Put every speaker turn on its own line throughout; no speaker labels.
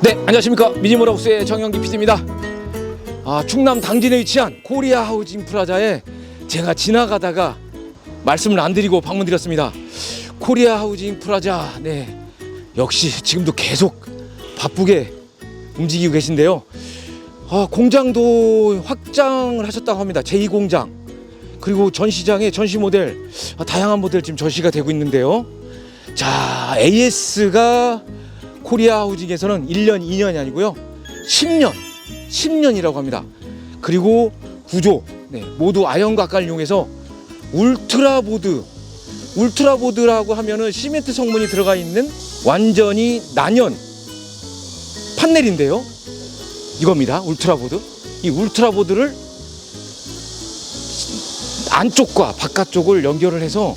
네, 안녕하십니까. 미니모라우스의 정영기 PD입니다. 아, 충남 당진에 위치한 코리아 하우징 프라자에 제가 지나가다가 말씀을 안 드리고 방문 드렸습니다. 코리아 하우징 프라자, 네. 역시 지금도 계속 바쁘게 움직이고 계신데요. 아, 공장도 확장을 하셨다고 합니다. 제2공장. 그리고 전시장에 전시 모델, 아, 다양한 모델 지금 전시가 되고 있는데요. 자, AS가 코리아 하우징에서는 1년, 2년이 아니고요. 10년, 10년이라고 합니다. 그리고 구조, 네, 모두 아연각깔 이용해서 울트라 보드, 울트라 보드라고 하면은 시멘트 성분이 들어가 있는 완전히 난연 판넬인데요. 이겁니다. 울트라 보드. 이 울트라 보드를 안쪽과 바깥쪽을 연결을 해서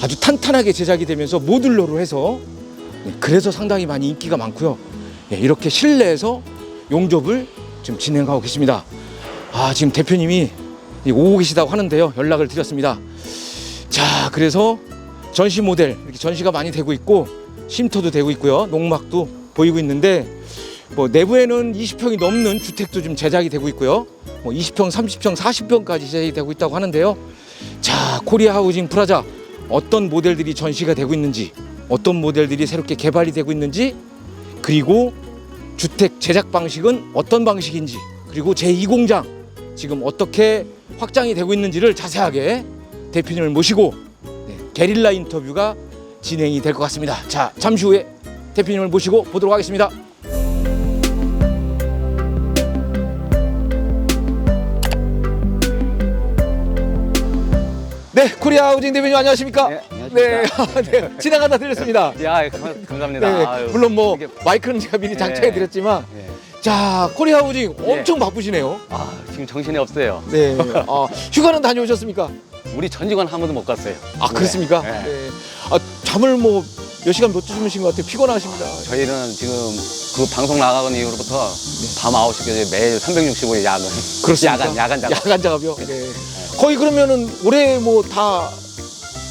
아주 탄탄하게 제작이 되면서 모듈러로 해서 네, 그래서 상당히 많이 인기가 많고요. 예, 이렇게 실내에서 용접을 지금 진행하고 계십니다. 아 지금 대표님이 이 오고 계시다고 하는데요. 연락을 드렸습니다. 자 그래서 전시 모델 이렇게 전시가 많이 되고 있고 쉼터도 되고 있고요. 농막도 보이고 있는데 뭐 내부에는 20평이 넘는 주택도 좀 제작이 되고 있고요. 뭐 20평, 30평, 40평까지 제작이 되고 있다고 하는데요. 자 코리아 하우징 프라자 어떤 모델들이 전시가 되고 있는지 어떤 모델들이 새롭게 개발이 되고 있는지 그리고 주택 제작 방식은 어떤 방식인지 그리고 제2공장 지금 어떻게 확장이 되고 있는지를 자세하게 대표님을 모시고 네, 게릴라 인터뷰가 진행이 될 것 같습니다. 자 잠시 후에 대표님을 모시고 보도록 하겠습니다. 네, 코리아 하우징 대표님 안녕하십니까?
네, 안녕하십니까.
네, 네, 지나가다 들렸습니다.
야, 감- 감사합니다.
네,
아유,
물론 뭐
이게-
마이크는 제가 미리
네.
장착해 드렸지만
예.
자 코리아 하우징 엄청 바쁘시네요.
아, 지금 정신이 없어요.
네, 아, 휴가는 다녀오셨습니까?
우리 전 직원 한 번도 못 갔어요.
아 그렇습니까?
네.
네. 아 잠을 뭐 몇 시간 못 주무신 것 같아요. 피곤하십니다.
저희는 지금 그 방송 나가는 이후로부터 밤 9시까지 매일 365일 야근.
네. 그렇습니까?
야간, 야간 작업.
야간 작업이요. 네. 거의 그러면은 올해 뭐 다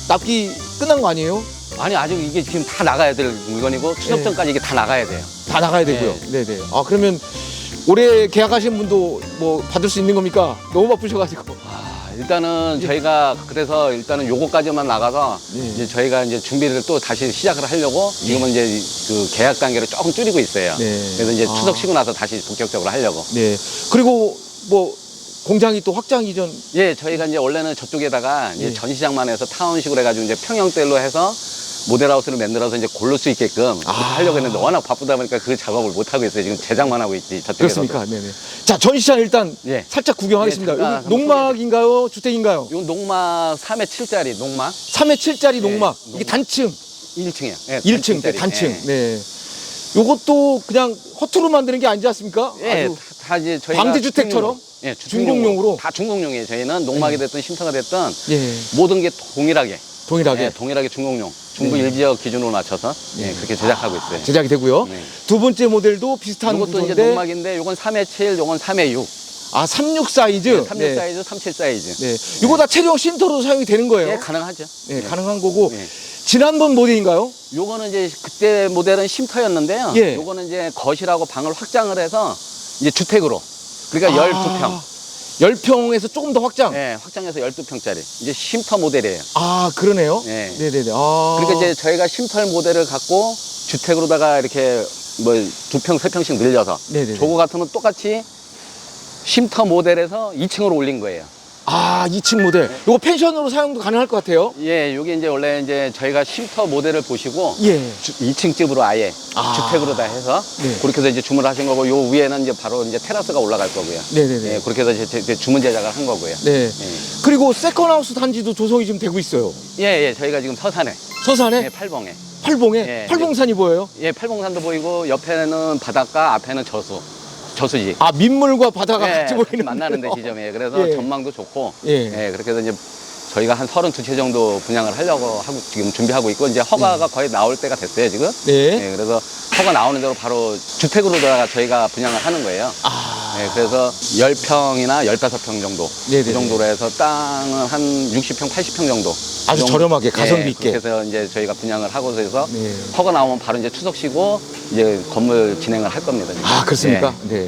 납기 끝난 거 아니에요?
아니, 아직 이게 지금 다 나가야 될 물건이고 추석
네.
전까지 이게 다 나가야 돼요.
다 나가야 되고요. 네, 네. 아 그러면 올해 계약하신 분도 뭐 받을 수 있는 겁니까? 너무 바쁘셔가지고.
아, 일단은 저희가 그래서 일단은 요거까지만 나가서
네.
이제 저희가 이제 준비를 또 다시 시작을 하려고 지금은 이제 그 계약 단계를 조금 줄이고 있어요.
네.
그래서 이제
아.
추석 쉬고 나서 다시 본격적으로 하려고.
네. 그리고 뭐 공장이 또 확장 이전
예, 저희가 이제 원래는 저쪽에다가 이제
예.
전시장만 해서 타운식으로 해가지고 이제 평형대로 해서 모델하우스를 만들어서 이제 고를 수 있게끔
아.
하려고 했는데 워낙 바쁘다 보니까 그 작업을 못 하고 있어요. 지금 제작만 하고 있지 저쪽에서.
그렇습니까? 네네. 자 전시장 일단
예.
살짝 구경하겠습니다.
예, 잠깐
여기
한번
농막인가요? 주택인가요?
요 농막 3회 7짜리 농막
3회 7짜리 농막.
네,
이게
농막.
단층.
1층이요. 예,
1층, 네, 단층. 네. 요것도 그냥 허투루 만드는 게 아니지 않습니까?
예,
아주
다 이제 저희가
광대주택처럼?
예,
중공용으로?
다 중공용이에요. 저희는 농막이 됐든 쉼터가 됐든
예,
모든 게 동일하게
동일하게
예, 동일하게 중공용 중부
네.
일지역 기준으로 맞춰서 예,
네.
그렇게 제작하고 있어요.
제작이 되고요.
네.
두 번째 모델도 비슷한
이것도 이제 농막인데 요건 3회 7, 요건 3회 6.
아, 36 사이즈.
36
네.
사이즈, 37 사이즈.
네. 이거 다 체력 쉼터로 사용이 되는 거예요.
예, 가능하죠.
네, 가능한 거고.
예.
지난번 모델인가요?
요거는 이제 그때 모델은 쉼터였는데요.
예.
요거는 이제 거실하고 방을 확장을 해서 이제 주택으로. 그러니까
아,
12평.
10평에서 조금 더 확장.
예, 확장해서 12평짜리. 이제 쉼터 모델이에요.
아, 그러네요.
예.
네네네. 아.
그러니까 이제 저희가 쉼터 모델을 갖고 주택으로다가 이렇게 뭐 두 평, 세 평씩 늘려서
네네네.
저거 같으면 똑같이 쉼터 모델에서 2층으로 올린 거예요.
아, 2층 모델. 이거 펜션으로 사용도 가능할 것 같아요.
예, 요게 이제 원래 이제 저희가 쉼터 모델을 보시고
예.
주- 2층 집으로 아예
아.
주택으로 다 해서
네.
그렇게 해서 이제 주문을 하신 거고 요 위에는 이제 바로 이제 테라스가 올라갈 거고요.
네네네.
예, 그렇게 해서 이제 제- 주문 제작을 한 거고요.
네.
예.
그리고 세컨하우스 단지도 조성이 지금 되고 있어요.
예, 예, 저희가 지금 서산에,
서산에
예, 팔봉에,
팔봉에
예,
팔봉산이 보여요.
예, 팔봉산도 보이고 옆에는 바닷가, 앞에는 저수, 저수지.
아 민물과 바다가
예,
같이 보이는
만나는 데. 지점이에요. 그래서
예.
전망도 좋고,
예.
예, 그렇게 해서 이제 저희가 한 32채 정도 분양을 하려고 하고 지금 준비하고 있고 이제 허가가 거의 나올 때가 됐어요 지금.
네.
예, 그래서 허가 나오는 대로 바로 주택으로다가 저희가 분양을 하는 거예요.
아
네, 그래서 10평이나 15평 정도.
네네네.
그 정도로 해서 땅은 한 60평, 80평 정도.
아주
그 정도.
저렴하게, 가성비 있게.
그래서 이제 저희가 분양을 하고서 해서
네.
허가 나오면 바로 이제 추석 쉬고 이제 건물 진행을 할 겁니다. 지금.
아 그렇습니까? 네.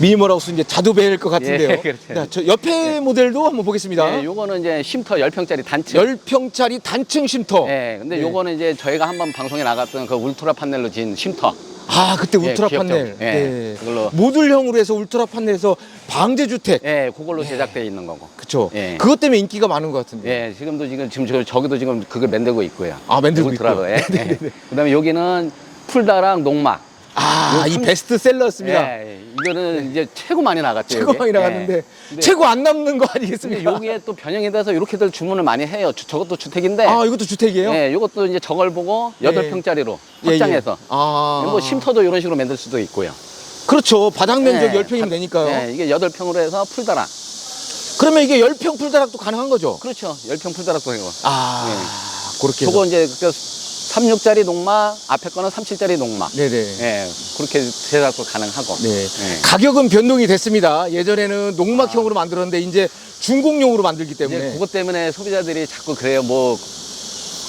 미니멀 하우스 이제 자두 배일 것 같은데요.
예, 그렇죠.
자, 저 옆에 모델도 한번 보겠습니다.
네, 요거는 이제 쉼터 10평짜리 단층.
10평짜리 단층 쉼터.
예, 근데
네.
요거는 이제 저희가 한번 방송에 나갔던 그 울트라 판넬로 진 쉼터.
아 그때
예,
울트라
귀엽죠?
판넬.
예,
네.
그걸로.
모듈형으로 해서 울트라 판넬에서 방제 주택.
예, 그걸로 제작되어 있는 거고.
그렇죠.
예.
그것 때문에 인기가 많은 것 같은데.
예, 지금도 지금 지금 저, 저기도 지금 그걸 만들고 있고요.
아, 만들고
울트라로.
있고요.
예. 예. 그다음에 여기는 풀다랑 농막.
아, 요이
삼-
베스트셀러였습니다.
예, 예. 이거는 이제 최고 많이 나갔죠.
최고
여기.
많이 나갔는데
예. 근데-
최고 안 남는 거
근데
아니겠습니까?
여기에 또 변형이 돼서 이렇게들 주문을 많이 해요. 주- 저것도 주택인데.
아 이것도 주택이에요?
예, 이것도 이제 저걸 보고
예.
여덟 평짜리로
예, 예.
확장해서.
아.
뭐 쉼터도 이런 식으로 만들 수도 있고요.
그렇죠. 바닥 면적
예.
10평이면 되니까요.
예, 이게 여덟 평으로 해서 풀다락.
그러면 이게 10평 풀다락도 가능한 거죠?
그렇죠. 열 평 풀다락도 되고.
아, 그렇게 해서.
저거 이제 그 36짜리 농막, 앞에 거는 37짜리 농막.
네네.
예, 그렇게 제작도 가능하고.
네.
예.
가격은 변동이 됐습니다. 예전에는 농막형으로 만들었는데 이제 중공용으로 만들기 때문에.
그것 때문에 소비자들이 자꾸 그래요. 뭐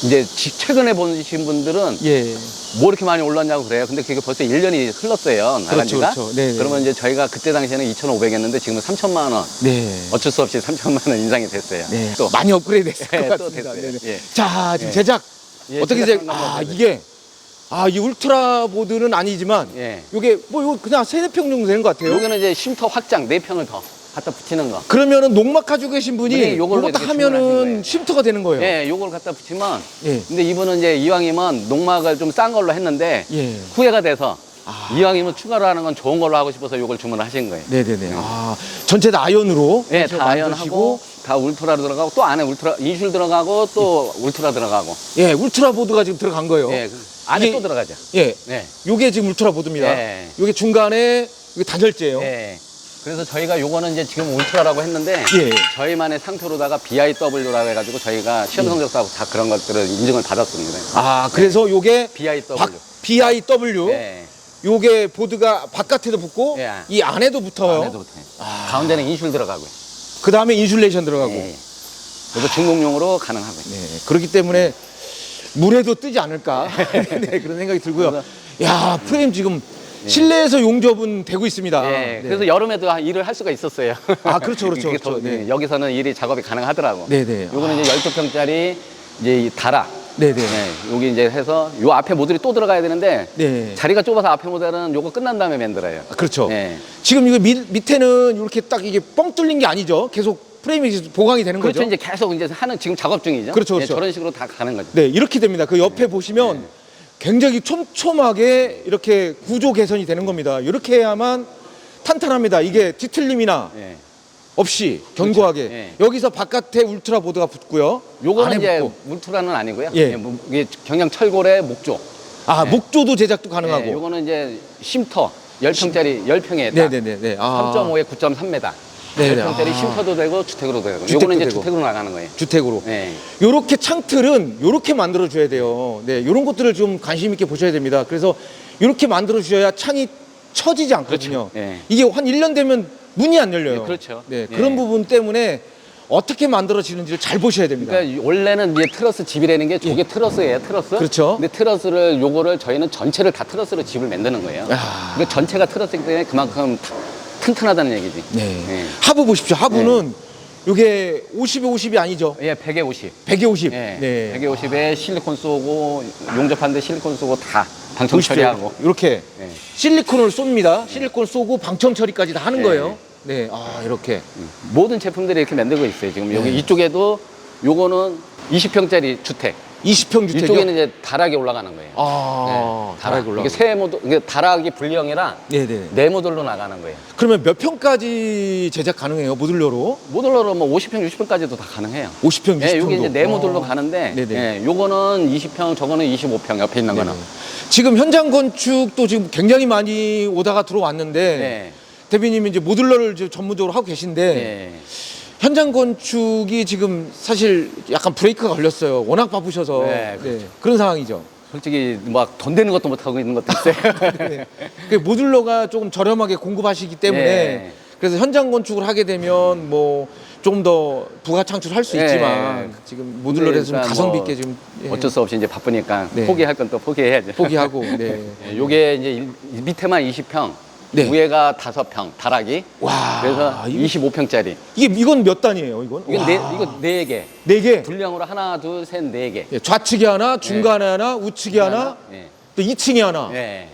이제 지- 최근에 보신 분들은
예.
뭐 이렇게 많이 올랐냐고 그래요. 근데 그게 벌써 1년이 흘렀어요. 나간
그렇죠,
지가.
그렇죠. 네 네.
그러면 이제 저희가 그때 당시에는 2,500이었는데 지금은 3천만 원.
네.
어쩔 수 없이 3천만 원 인상이 됐어요.
네.
또
많이 업그레이드 됐을
예,
것
또
같습니다.
됐어요.
네네.
예.
자, 지금
예.
제작.
예,
어떻게
제작?
아, 이게. 아, 이 울트라 보드는 아니지만.
예.
이게 뭐 이거 그냥 세네 평 정도 되는 것 같아요.
여기는 이제 쉼터 확장 4평을 더 갖다 붙이는 거.
그러면은 농막 가지고 계신 분이
네, 요걸로 이렇게 주문하신
하면은. 쉼터가 되는 거예요.
예, 요걸 갖다 붙이면
예.
근데 이분은 이제 이왕이면 농막을 좀 싼 걸로 했는데
예.
후회가 돼서
아.
이왕이면 추가로 하는 건 좋은 걸로 하고 싶어서 요걸 주문을 하신 거예요.
네네네. 아, 전체 다 아이언으로.
예,
해서
다 아연하고 다 울트라로 들어가고 또 안에 울트라 인슐 들어가고 또 울트라 들어가고.
예, 울트라 보드가 지금 들어간 거예요.
예, 그 안에
이게-
또 들어가죠.
예.
네.
요게 지금 울트라 보드입니다.
예.
요게 중간에 이게 단열재예요.
예. 그래서 저희가 요거는 이제 지금 울트라라고 했는데
예.
저희만의 상표로다가 BIW라고 해가지고 저희가 시험 성적사하고 다 그런 것들을 인증을 받았습니다.
아, 그래서 요게
BIW.
박- BIW.
예.
요게 보드가 바깥에도 붙고
예.
이 안에도 붙어요.
안에도 붙어요. 가운데는 인슐 들어가고요.
그 다음에 인슐레이션 들어가고.
예. 그래서 중공용으로 가능하고요.
네, 그렇기 때문에 물에도 뜨지 않을까 네, 그런 생각이 들고요. 야 프레임 지금 실내에서 용접은 되고 있습니다.
예,
네.
그래서 여름에도 일을 할 수가 있었어요.
아, 그렇죠, 그렇죠,
이게
그렇죠.
더-
네.
여기서는 일이 작업이 가능하더라고.
네, 네.
요거는 이제 12평짜리 이제 이 다락.
네, 네.
네, 여기 이제 해서 요 앞에 모듈이 또 들어가야 되는데
네.
자리가 좁아서 앞에 모델은 요거 끝난 다음에 만들어요.
아, 그렇죠.
네.
지금 이거 밑, 밑에는 이렇게 딱 이게 뻥 뚫린 게 아니죠. 계속 프레임이 보강이 되는
그렇죠.
거죠.
이제 계속 이제 하는 지금 작업 중이죠.
그렇죠,
예,
그렇죠.
저런 식으로 다 가는 거죠.
네, 이렇게 됩니다. 그 옆에 보시면
네.
굉장히 촘촘하게 이렇게 구조 개선이 되는 겁니다. 이렇게 해야만 탄탄합니다. 이게 뒤틀림이나
예.
없이 견고하게
그렇죠. 예.
여기서 바깥에 울트라 보드가 붙고요.
요거는
안에
이제
붙고.
울트라는 아니고요.
예.
예, 뭐 이게 경량 철골의 목조.
아
네.
목조도 제작도 가능하고.
예, 요거는 이제 쉼터 10평짜리 10평에 딱
네네네. 아.
3.5에 9.3m.
네네.
10평짜리
아.
쉼터도 되고 주택으로 되고.
주택도
요거는 이제
되고.
주택으로 나가는 거예요.
주택으로.
예.
요렇게 창틀은 요렇게 만들어 줘야 돼요. 네, 요런 것들을 좀 관심 있게 보셔야 됩니다. 그래서 요렇게 만들어 주셔야 창이 처지지 않거든요.
그렇죠. 예.
이게 한 1년 되면 문이 안 열려요.
예, 그렇죠.
네,
예.
그런 부분 때문에 어떻게 만들어지는지를 잘 보셔야 됩니다.
그러니까 원래는 이제 트러스 집이라는 게 저게 트러스예요, 트러스.
예. 그렇죠.
근데 트러스를 요거를 저희는 전체를 다 트러스로 집을 만드는 거예요.
야.
그 전체가 트러스이기 때문에 그만큼 타- 튼튼하다는 얘기지.
네.
예.
하부 보십시오. 하부는 요게 50에 50이 아니죠.
예, 100에 50.
100에 50.
예.
네.
100에 50에 실리콘 쏘고 용접하는데 실리콘 쏘고 다 방청
보십시오.
처리하고.
이렇게
예.
실리콘을 쏩니다. 실리콘 쏘고 방청 처리까지 다 하는
예.
거예요. 네. 아, 이렇게.
모든 제품들이 이렇게 만들고 있어요. 지금 여기
네.
이쪽에도 요거는 20평짜리 주택.
20평 주택이요.
이쪽에는 이제 다락이 올라가는 거예요.
아,
네,
다락이 올라.
이게 세 모듈, 이게 다락이 분리형이라
네네.
네 모듈로 나가는 거예요.
그러면 몇 평까지 제작 가능해요? 모듈러로?
모듈러로 뭐 50평, 60평까지도 다 가능해요.
50평, 20평도.
예, 여기 이제 네 모듈로 가는데,
네네.
예, 요거는 20평, 저거는 25평 옆에 있는 거는.
지금 현장 건축도 지금 굉장히 많이 오다가 들어왔는데
네.
대표님이 이제 모듈러를 이제 전문적으로 하고 계신데
예.
현장 건축이 지금 사실 약간 브레이크가 걸렸어요. 워낙 바쁘셔서
네, 그렇죠.
그런 상황이죠.
솔직히 막 돈 되는 것도 못 하고 있는 것도 있어요.
네. 그 모듈러가 조금 저렴하게 공급하시기 때문에
네.
그래서 현장 건축을 하게 되면 뭐좀더 부가 창출할 수
네.
있지만 지금 모듈러에서 좀
그러니까
가성비
뭐
있게 지금 예,
어쩔 수 없이 이제 바쁘니까
네.
포기할 건 또 포기해야죠.
포기하고 네.
예, 요게 이제 일- 밑에만 20평,
네.
위에가 5평, 다락이.
와
그래서
이거-
25평짜리.
이게 이건 몇 단이에요 이건?
이건
와.
네, 이거 네 개.
네 개.
분량으로 하나, 둘, 셋, 네 개.
예, 좌측에 하나, 중간에 하나, 우측에 하나,
예.
또 2층에 하나.
예.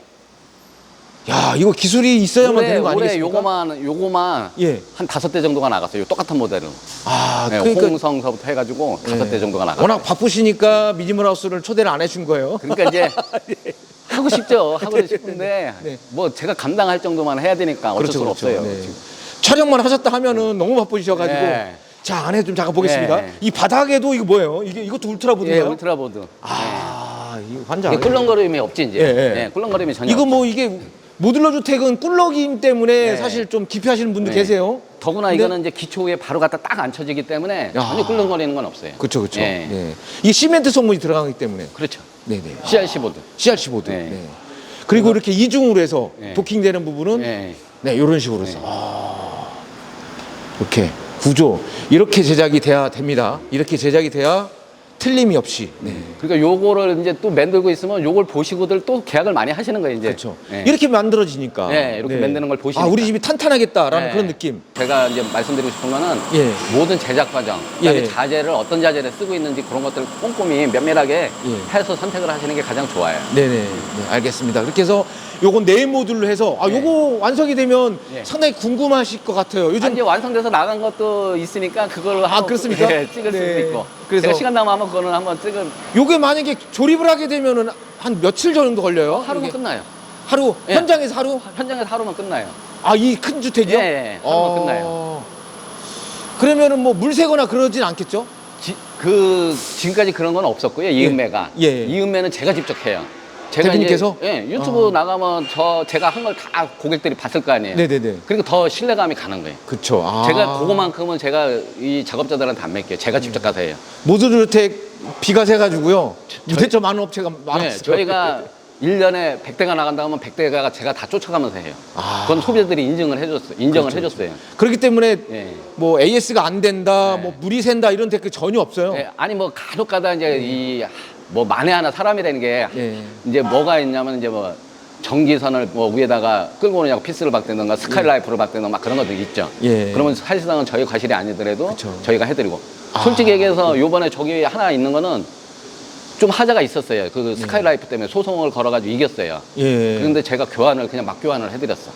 야 이거 기술이 있어야만
올해,
되는 거
올해
아니겠습니까?
요거만 요거만
예.
한 다섯 대 정도가 나갔어요. 똑같은 모델은.
아
예,
그러니까
홍성서부터 해가지고 다섯
예.
대 정도가 나갔어요.
워낙 바쁘시니까 미니멀 하우스를 초대를 안 해준 거예요.
그러니까 이제 하고 싶죠. 하고 싶은데
네.
뭐 제가 감당할 정도만 해야 되니까 어쩔 수가 없어요.
네.
지금.
촬영만 하셨다 하면은 너무 바쁘셔가지고
네.
자 안에 좀 잠깐 보겠습니다.
네.
이 바닥에도 이거 뭐예요? 이게 이것도
예,
울트라 보드인가요?
울트라 보드.
아 이거 환장.
이게 꿀렁거림이 없지 이제.
예, 예.
예, 꿀렁거림이 전혀.
이거. 뭐 이게 모듈러 주택은 꿀러김 때문에
네.
사실 좀 기피하시는 분도
네.
계세요.
더구나
근데-
이거는 이제 기초에 바로 갖다 딱 앉혀지기 때문에
야.
전혀 꿀렁거리는 건 없어요.
그렇죠, 그렇죠.
예.
네. 이게 시멘트 성분이 들어가기 때문에.
그렇죠.
네 네.
CRC 보드.
CRC 보드.
네.
네. 그리고 이렇게 이중으로 해서
네.
도킹되는 부분은
예.
네, 이런 식으로 해서. 아, 이렇게 구조 이렇게 제작이 돼야 됩니다. 이렇게 제작이 돼야 틀림이 없이. 네.
그러니까 요거를 이제 또 만들고 있으면 요걸 보시고들 또 계약을 많이 하시는 거예요, 이제.
그렇죠.
예.
이렇게 만들어지니까.
네, 이렇게 만드는 걸 보시니까.
아, 우리 집이 탄탄하겠다라는
네.
그런 느낌.
제가 이제 말씀드리고 싶은 거는
예.
모든 제작 과정, 그다음에
예.
자재를 어떤 자재를 쓰고 있는지 그런 것들을 꼼꼼히 면밀하게
예.
해서 선택을 하시는 게 가장 좋아요.
네네. 네, 알겠습니다. 그렇게 해서 요건 네임 모듈로 해서 아,
네.
요거 완성이 되면
예.
상당히 궁금하실 것 같아요.
아,
요즘
이제 완성돼서 나간 것도 있으니까 그걸 한번
그렇습니까?
예, 찍을
네.
수도 있고.
그래서-
제가 시간 한번 그거는 한번 찍을
요게 만약에 조립을 하게 되면은 한 며칠 정도 걸려요?
하루면
요게?
끝나요.
하루
예.
현장에서 하루?
현장에서 하루면 끝나요.
아 이 큰 주택이요?
예, 예, 하루면 끝나요.
그러면은 뭐 물 새거나 그러진 않겠죠?
지, 그 지금까지 그런 건 없었고요. 이은매가.
예, 예.
이은매는 제가 직접 해요. 제가
대표님께서?
이제, 예, 유튜브
아.
나가면 저 제가 한 걸 다 고객들이 봤을 거 아니에요.
네네네.
그러니까 더 신뢰감이 가는 거예요.
그쵸. 아.
제가 그거만큼은 제가 이 작업자들한테 안 맡겨요. 제가 직접 가서 해요.
모듈주택 비가 새가지고요. 무대점 많은 업체가 많았어요.
네, 저희가 1년에 100대가 나간다 하면 100대가 제가 다 쫓아가면서 해요.
아.
그건 소비자들이 인증을 해줬어요. 인정을
그렇죠.
해줬어요.
그렇기 때문에
예.
뭐 AS가 안 된다,
네.
뭐 물이 샌다 이런 댓글 전혀 없어요.
예, 아니 뭐 간혹 가다 이제 이 뭐 만에 하나 사람이라는 게
예.
이제 뭐가 있냐면 이제 뭐 전기선을 뭐 위에다가 끌고 오느냐고 피스를 박대던가 스카이라이프를 박대던가 막 그런 것도 있죠.
예.
그러면 사실상은 저희 과실이 아니더라도
그쵸.
저희가 해드리고
아.
솔직히 얘기해서 요번에 저기 하나 있는 거는 좀 하자가 있었어요. 그 스카이라이프 때문에 소송을 걸어가지고 이겼어요.
예.
그런데 제가 교환을 그냥 막 교환을 해드렸어.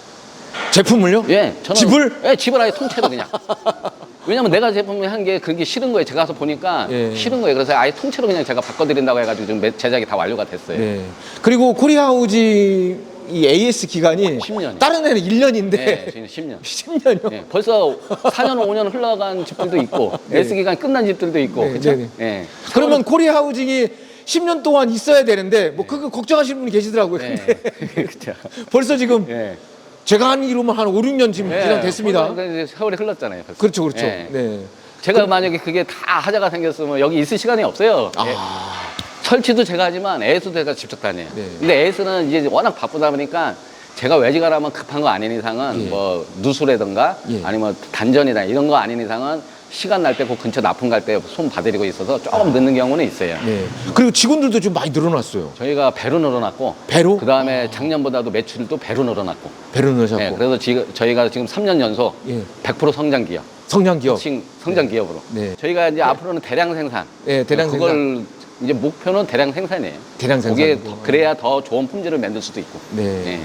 제품을요?
예, 저는
집을?
예, 집을 아예 통째로 그냥. 왜냐면 내가 제품을 한 게 그게 싫은 거예요. 제가 가서 보니까
예.
싫은 거예요. 그래서 아예 통째로 그냥 제가 바꿔드린다고 해가지고 지금 매- 제작이 다 완료가 됐어요.
네. 그리고 코리아우지 이 AS 기간이
10 년 이요.
다른 애는 1년인데
네, 저희는 10년.
10년이요.
예, 벌써 4년, 5년 흘러간 집들도 있고,
네.
S 기간 끝난 집들도 있고,
네,
그죠?
네. 그러면 코리아 하우징이 10년 동안 있어야 되는데 뭐 그거 걱정하시는 분이 계시더라고요.
네,
근데
그렇죠.
벌써 지금
예.
제가 한 이로만 한 5, 6년 지금
예,
지난 됐습니다.
벌써 이제 세월이 흘렀잖아요. 벌써.
그렇죠, 그렇죠.
예.
네.
제가 만약에 그게 다 하자가 생겼으면 여기 있을 시간이 없어요. 예.
아,
설치도 제가 하지만 에이스도 제가 직접 다녀요.
네.
근데 에이스는 이제 워낙 바쁘다 보니까 제가 외지가라면 급한 거 아닌 이상은
예.
뭐 누수라든가
예.
아니면 단전이다 이런 거 아닌 이상은 시간 날 때 그 근처 납품 갈 때 손 봐드리고 있어서 조금 늦는 경우는 있어요.
네. 그리고 직원들도 좀 많이 늘어났어요.
저희가 배로 늘어났고
배로?
그 다음에 작년보다도 매출도 배로 늘어났고
배로 늘어났고
예, 그래서 지, 저희가 지금 3년 연속
예.
100% 성장 기업,
성장 기업.
칭 성장 기업으로
네.
저희가 이제 앞으로는 대량 생산,
네, 대량
그걸 이제 목표는 대량 생산이에요.
대량
그게. 더- 그래야 더 좋은 품질을 만들 수도 있고.
네.
네.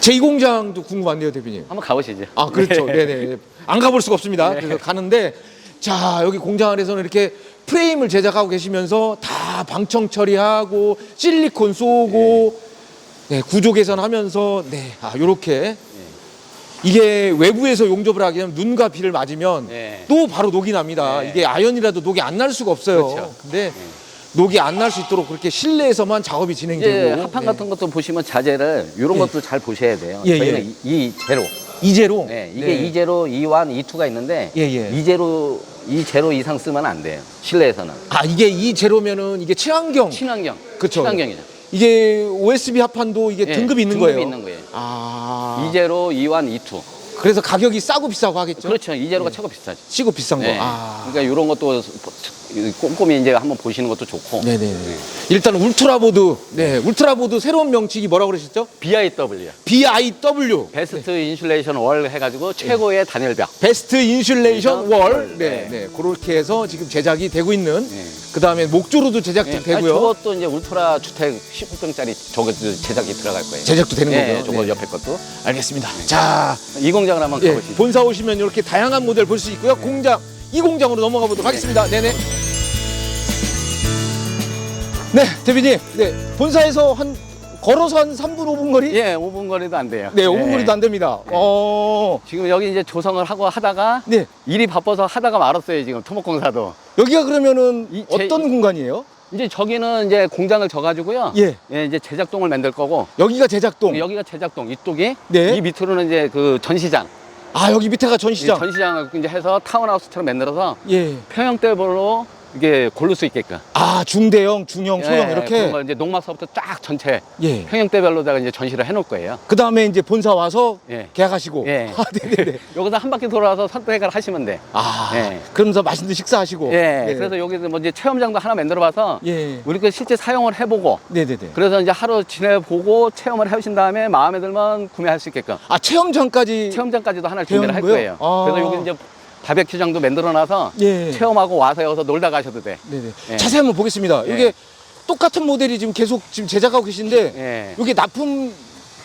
제2 공장도 궁금한데요, 대표님.
한번 가보시죠.
아 그렇죠. 네. 네 안 가볼 수가 없습니다.
네.
그래서 가는데 자 여기 공장 안에서는 이렇게 프레임을 제작하고 계시면서 다 방청 처리하고 실리콘 쏘고 네, 구조 개선하면서 네, 아 요렇게 이게 외부에서 용접을 하게 되면 눈과 비를 맞으면
네.
또 바로 녹이 납니다.
네.
이게 아연이라도 녹이 안 날 수가 없어요.
그렇죠.
근데 녹이 안 날 수 있도록 그렇게 실내에서만 작업이
이제
진행되고
합판
네.
같은 것도 보시면 자재를 이런
예.
것도 잘 보셔야 돼요.
예,
저희는
예.
이, 이 제로.
이제로
네, 이게
네.
이제로, 이완, 이투가 있는데
예, 예.
이제로, 이 제로 이상 쓰면 안 돼요. 실내에서는.
아 이게 이 제로면은 이게 친환경
친환경.
그쵸.
친환경이죠.
이게 OSB 합판도 이게
예,
등급이 있는
등급이
거예요.
있는 거예요.
아.
이제로, 이완, 이투.
그래서 가격이 싸고 비싸고 하겠죠.
그렇죠. 이제로가 최고 비싸죠.
치고 비싼 거.
네.
아.
그러니까 이런 것도 꼼꼼히 이제 한번 보시는 것도 좋고.
네네. 일단 울트라보드. 네, 울트라보드 새로운 명칭이 뭐라고 그러셨죠?
BIW.
BIW.
베스트 인슐레이션 월 해가지고 최고의 단열벽.
베스트 인슐레이션
월.
월. 네, 네. 그렇게 해서 지금 제작이 되고 있는.
네.
그 다음에 목조로도 제작
예, 아니,
되고요.
저것도 이제 울트라 주택 19평짜리 저거 제작이 들어갈 거예요.
제작도 되는
예,
거고요.
저거
네.
옆에 것도.
알겠습니다. 자,
이 공장을 한번
예,
가보시죠.
본사 오시면 이렇게 다양한 모델 볼 수 있고요. 공장, 이 공장으로 넘어가 보도록 하겠습니다. 네네. 네, 대표님. 네, 본사에서 한 걸어서 한 3분, 5분 거리?
예, 5분 거리도 안 돼요.
네, 5분
예.
거리도 안 됩니다. 어,
지금 여기 이제 조성을 하고 하다가
네.
일이 바빠서 하다가 말았어요, 지금 토목공사도.
여기가 그러면은
이 제-
어떤 공간이에요?
이제 저기는 이제 공장을 져가지고요.
예.
이제 제작동을 만들 거고
여기가 제작동.
여기가 제작동 이쪽이
네.
이 밑으로는 이제 그 전시장.
아, 여기 밑에가 전시장.
이 전시장을 이제 해서 타운하우스처럼 만들어서
예.
평형대별로 이게 고를 수 있게끔.
아, 중대형, 중형, 소형
예,
이렇게.
그런 걸 이제 농막서부터 쫙 전체
예.
평형대별로다가 이제 전시를 해놓을 거예요.
그 다음에 이제 본사 와서
예.
계약하시고.
예.
아, 네네네.
여기서 한 바퀴 돌아서 선택을 하시면 돼.
아,
예.
그러면서 맛있는 식사하시고.
예.
네.
그래서 여기서 뭐 이제 체험장도 하나 만들어봐서
예.
우리 그 실제 사용을 해보고
네네네.
그래서 이제 하루 지내보고 체험을 해보신 다음에 마음에 들면 구매할 수 있게끔
아, 체험장까지.
체험장까지도 하나 준비를 할
대형이고요?
거예요.
아.
그래서 여기 이제 바베큐장도 만들어놔서
예.
체험하고 와서 여기서 놀다 가셔도 돼.
네네.
예.
자세히 한번 보겠습니다.
예.
이게 똑같은 모델이 지금 계속 지금 제작하고 계신데
예.
이게 납품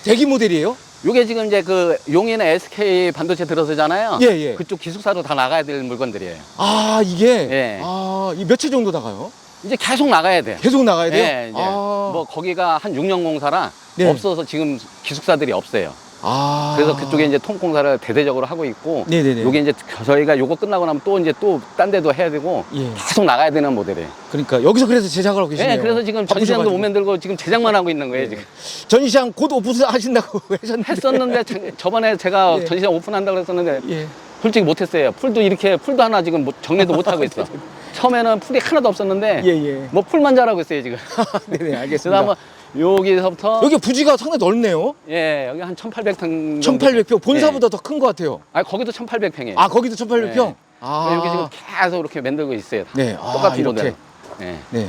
대기 모델이에요?
이게 지금 이제 그 용인의 SK 반도체 들어서잖아요.
예, 예.
그쪽 기숙사로 다 나가야 될 물건들이에요.
아 이게
예.
아, 이 며칠 정도 나가요?
이제 계속 나가야 돼.
계속 나가야 돼요?
예, 이제
아,
뭐 거기가 한 6년 공사라
네.
없어서 지금 기숙사들이 없어요.
아.
그래서 그쪽에 이제 통공사를 대대적으로 하고 있고
네네네.
요게 이제 저희가 요거 끝나고 나면 또 이제 또 딴 데도 해야 되고
예.
계속 나가야 되는 모델이에요.
그러니까 여기서 그래서 제작을 하고 계시네요.
예, 그래서 지금 전시장도 못
바쁘셔가지고.
만들고 지금 제작만 하고 있는 거예요, 지금.
전시장 곧 오픈 하신다고 하셨는데.
했었는데 저- 저번에 제가
예.
전시장 오픈한다고 그랬었는데
예.
솔직히 못 했어요. 풀도 이렇게 풀도 하나 지금 못- 정리도 못 하고 있어. 처음에는 풀이 하나도 없었는데
예, 예.
뭐 풀만 자라고 있어요 지금.
네네
그래서
알겠습니다.
한번 여기서부터
여기 부지가 상당히 넓네요.
예 여기 한 1,800평.
1,800평 본사보다 더 큰 것 같아요.
아 거기도 1,800평이에요.
아 거기도 1,800평.
네.
아
여기 지금 계속 이렇게 만들고 있어요.
네, 아,
똑같은
이렇게.
모델. 예.
네.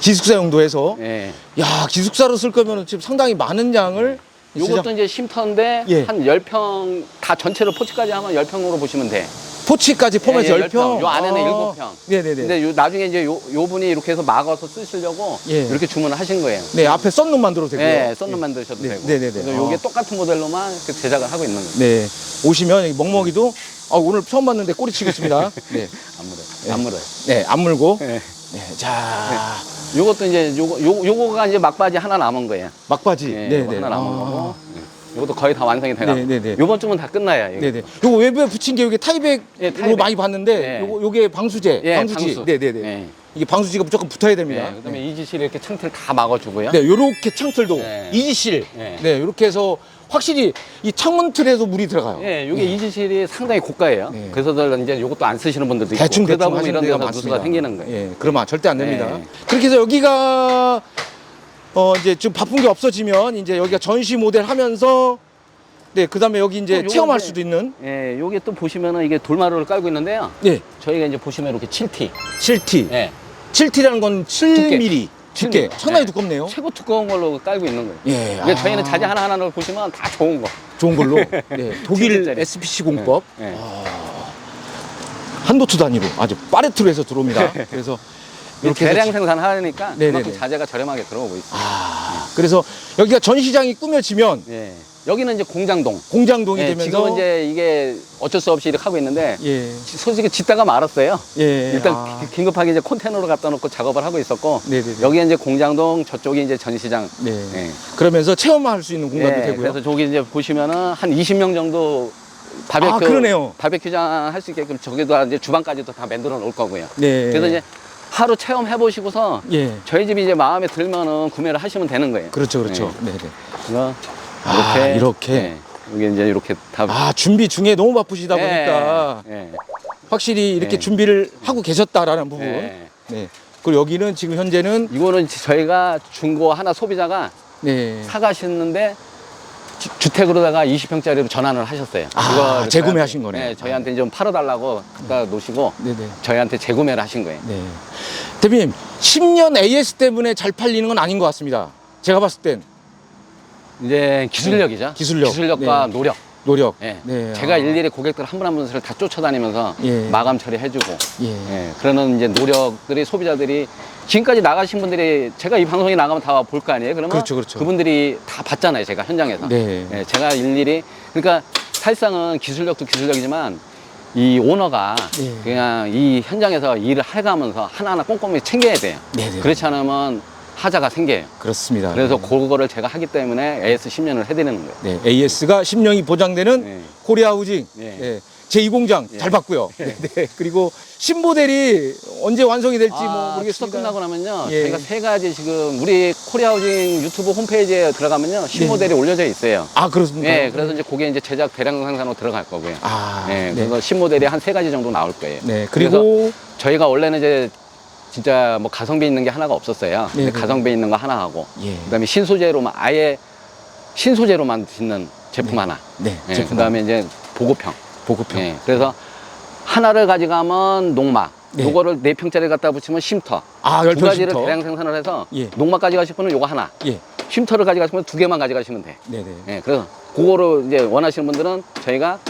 기숙사 용도에서
예.
야 기숙사로 쓸 거면 지금 상당히 많은 양을
요것도
제작-
이제 쉼터인데
예.
한 10평 다 전체로 포치까지 하면 10평으로 보시면 돼.
포치까지 포함해서
예, 예,
10평.
열 평. 요 안에는 일곱 평.
네네네.
근데 요, 나중에 이제 요, 요 분이 이렇게 해서 막아서 쓰시려고
예.
이렇게 주문을 하신 거예요.
네 앞에 썬룸 만들어도 되고요.
예, 썬룸 만드셔도
네,
되고.
네네네.
그래서 요게
아.
똑같은 모델로만 이렇게 제작을 하고 있는 거예요.
네 오시면 멍멍이도 아, 오늘 처음 봤는데 꼬리 치고 있습니다. 네,
안 물어요.
예.
안 물어요.
네, 안 물고.
예.
네, 자
요것도 이제 요거 요, 요거가 이제 막바지 하나 남은 거예요.
막바지.
예,
네,
요거
네.
하나 남은
아.
거고. 예. 요것도 거의 다 완성이 돼가.
네, 네, 네.
요번 주면 다 끝나요. 이거.
네네. 요거 외부에 붙인 게 이게 타이백으로
예, 타이백.
많이 봤는데
예.
요거 요게 방수제,
예,
방수지.
방수.
네네네.
예.
이게 방수지가 무조건 붙어야 됩니다.
예, 그다음에 이지실 이렇게 창틀 다 막아주고요.
네, 요렇게 창틀도
예.
이지실.
예.
네, 요렇게 해서 확실히 이 창문 틀에서 물이 들어가요.
예, 요게 이지실이 상당히 고가예요.
네.
그래서 이제 요것도 안 쓰시는 분들도 있고.
대충
그러다
대충
보면
하시는
이런
데가.
누수가 생기는 거예요.
예, 그러면 절대 안 됩니다.
예.
그렇게 해서 여기가 어 이제 좀 바쁜 게 없어지면 이제 여기가 전시 모델 하면서 네, 그다음에 여기 이제
또 요거
체험할
이제-
수도 있는
예, 요게 또 보시면은 이게 돌마루를 깔고 있는데요.
네,
저희가 이제 보시면 이렇게 7T.
7T.
예.
7T라는 건 7mm 두께.
7mm.
상당히
예.
두껍네요.
최고 두꺼운 걸로 깔고 있는 거예요.
예.
그러니까
아,
저희는 자재 하나하나를 보시면 다 좋은 거.
좋은 걸로. 네, 독일
칠일짜리.
SPC 공법
예. 예.
한도트 단위로 아주 파레트로 해서 들어옵니다. 그래서 이렇게
대량 생산하니까
네네네.
그만큼 자재가 저렴하게 들어오고 있어요.
아, 그래서 여기가 전시장이 꾸며지면
예. 여기는 이제 공장동.
공장동이
예,
되면서
지금은 이제 이게 어쩔 수 없이 이렇게 하고 있는데
예,
솔직히 짓다가 말았어요.
예,
일단
아,
기- 긴급하게 이제 컨테이너로 갖다 놓고 작업을 하고 있었고
네네네.
여기 이제 공장동 저쪽이 이제 전시장.
네.
예.
그러면서 체험할 수 있는 공간도
예,
되고요.
그래서 저기 이제 보시면은 한 20명 정도 바베큐
아, 그러네요.
바베큐장 할 수 있게끔 저기도 이제 주방까지도 다 만들어 놓을 거고요.
네.
그래서 이제 하루 체험해 보시고서
예,
저희 집이 이제 마음에 들면은 구매를 하시면 되는 거예요.
그렇죠, 그렇죠. 네, 네.
그래서
아,
이렇게
이렇게.
예, 여기 이제 이렇게 다
아 준비 중에 너무 바쁘시다 보니까
예,
확실히 이렇게
예.
준비를 하고 계셨다라는 부분.
예, 예.
네. 그리고 여기는 지금 현재는
이거는 저희가 중고 하나 소비자가
네.
사가시는데 주, 주택으로다가 20평짜리로 전환을 하셨어요.
아, 재구매하신
저희한테-
거네.
네, 저희한테 좀 팔아달라고 갖다 놓으시고
네네.
저희한테 재구매를 하신 거예요.
네. 대표님, 10년 AS 때문에 잘 팔리는 건 아닌 것 같습니다. 제가 봤을 땐
이제 기술력이죠.
기술력.
기술력과
네.
노력.
노력.
예.
네.
제가
아.
일일이 고객들 한 분 한 분을 다 쫓아다니면서
예.
마감 처리해주고
예.
예, 그러는 이제 노력들이 소비자들이 지금까지 나가신 분들이 제가 이 방송에 나가면 다 볼 거 아니에요? 그러면
그렇죠, 그렇죠.
분들이 다 봤잖아요, 제가 현장에서.
네.
예, 제가 일일이 그러니까 사실상은 기술력도 기술력이지만 이 오너가
네.
그냥 이 현장에서 일을 해가면서 하나하나 꼼꼼히 챙겨야 돼요.
네네.
그렇지 않으면 하자가 생겨요.
그렇습니다.
그래서
네.
그거를 제가 하기 때문에 AS 10년을 해드리는 거예요.
네, AS가 10년이 보장되는
네.
코리아 우징
네.
네. 제2공장
예.
잘 봤고요. 네. 네. 그리고 신모델이 언제 완성이 될지 뭐
아,
모르겠습니다.
추석 끝나고 나면요.
예.
저희가 세 가지 지금 우리 코리아우징 유튜브 홈페이지에 들어가면요. 신모델이 올려져 있어요.
아 그렇습니까?
예, 그래서 이제 그게 이제 제작 대량 생산으로 들어갈 거고요.
아,
예,
네.
그래서 신모델이 한 세 가지 정도 나올 거예요.
네. 그리고
저희가 원래는 이제 진짜 뭐 가성비 있는 게 하나가 없었어요.
네,
근데
네.
가성비 있는 거 하나 하고,
예.
그다음에 신소재로만 아예 신소재로만 짓는 제품
네.
하나.
네.
예,
제품
그다음에 이제 보급형.
보급형.
예, 그래서 하나를 가져가면 농막,
네.
요거를 네 평짜리 갖다 붙이면 쉼터.
아,
두
열평
가지를
쉼터.
대량 생산을 해서
예.
농막 가져가실 분은 요거 하나,
예.
쉼터를 가져가시면 두 개만 가져가시면 돼.
네, 네.
예, 그래서 그거를 이제 원하시는 분들은 저희가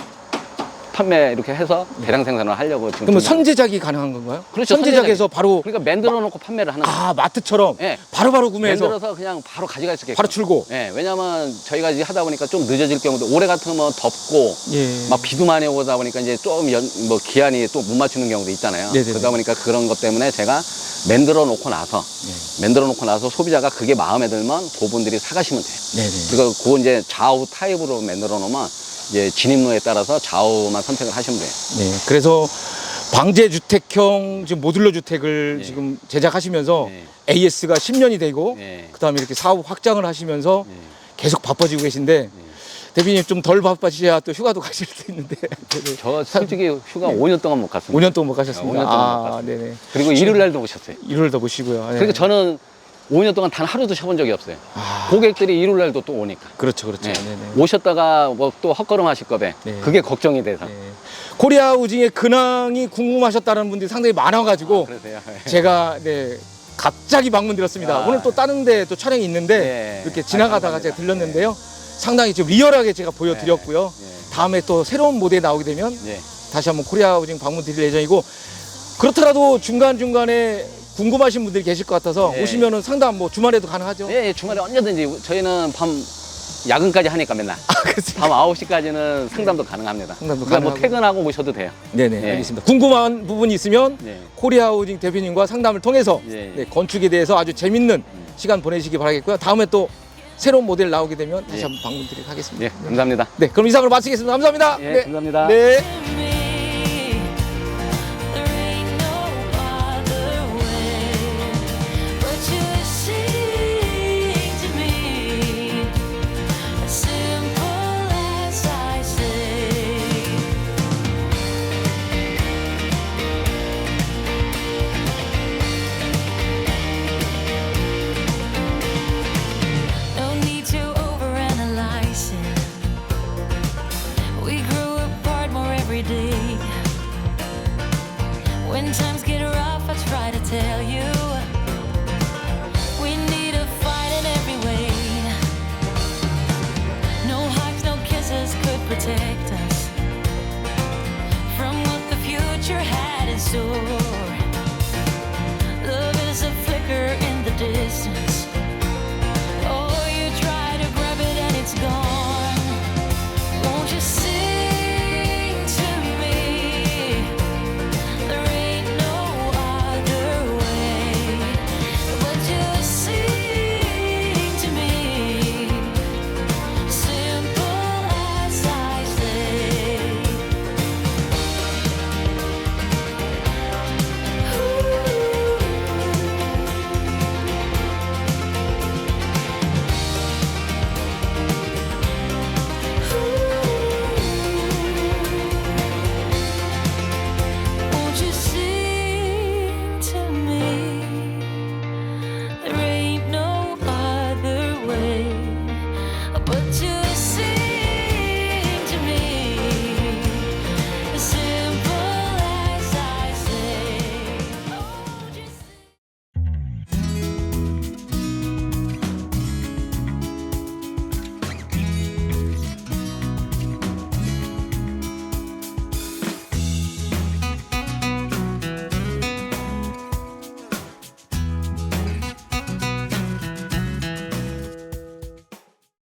판매 이렇게 해서 대량 생산을 하려고 지금.
그러면
준비하고
선제작이 가능한 건가요?
그렇죠,
선제작에서 바로
그러니까 만들어 놓고 판매를 하는 거예요.
아 마트처럼
예.
바로바로 구매해서
만들어서 그냥 바로 가져갈 수 있게.
바로 출고.
예, 왜냐면 저희가 이제 하다 보니까 좀 늦어질 경우도 올해 같으면 덥고
예.
막 비도 많이 오다 보니까 이제 좀 연, 뭐 기한이 또 못 맞추는 경우도 있잖아요.
네네네.
그러다 보니까 그런 것 때문에 제가 만들어 놓고 나서
예.
만들어 놓고 나서 소비자가 그게 마음에 들면 그분들이 사가시면 돼요.
네, 네.
그리고 그거 이제 좌우 타입으로 만들어 놓으면 이제 진입로에 따라서 좌우만 선택을 하시면 돼요.
네. 그래서 방제 주택형 지금 모듈러 주택을
예.
지금 제작하시면서
예.
AS가 10년이 되고
예.
그다음에 이렇게 사업 확장을 하시면서
예.
계속 바빠지고 계신데 대표님 좀 덜 바빠지셔야 또 휴가도 가실 수 있는데.
저 솔직히 휴가 5년 동안 못 갔습니다.
5년 동안 못 가셨습니다.
5년 동안 못
아,
갔어요.
네네.
그리고 일요일 날도 오셨어요.
1월 더 보시고요. 네.
그러니까 저는 5년 동안 단 하루도 쉬어본 적이 없어요.
아,
고객들이 일요일 날도 또 오니까.
그렇죠, 그렇죠.
네. 오셨다가 뭐 또 헛걸음 하실 거배.
네.
그게 걱정이 돼서.
네. 코리아 우징의 근황이 궁금하셨다는 분들이 상당히 많아가지고
그러세요.
제가 네 갑자기 방문 드렸습니다.
아.
오늘 또 다른 데 또 촬영이 있는데
네.
이렇게 지나가다가
아,
제가. 들렸는데요. 상당히 좀 리얼하게 제가 보여드렸고요.
네.
다음에 또 새로운 모델이 나오게 되면
네.
다시 한번 코리아 우징 방문 드릴 예정이고 그렇더라도 중간 중간에 궁금하신 분들이 계실 것 같아서
네.
오시면은 상담 뭐 주말에도 가능하죠.
네, 주말에 언제든지 저희는 밤 야근까지 하니까 맨날
아.
밤 9시까지는 상담도 가능합니다.
상담도
그러니까 뭐
가능하고.
퇴근하고 오셔도 돼요.
네네
네.
알겠습니다. 궁금한 부분이 있으면
네.
코리아 우징 대표님과 상담을 통해서
예.
네, 건축에 대해서 아주 재밌는 시간 보내시기 바라겠고요. 다음에 또 새로운 모델 나오게 되면 다시
예.
한번 방문 드리도록 하겠습니다.
예, 감사합니다.
네, 그럼 이상으로 마치겠습니다. 감사합니다.
예,
네.
감사합니다.
네.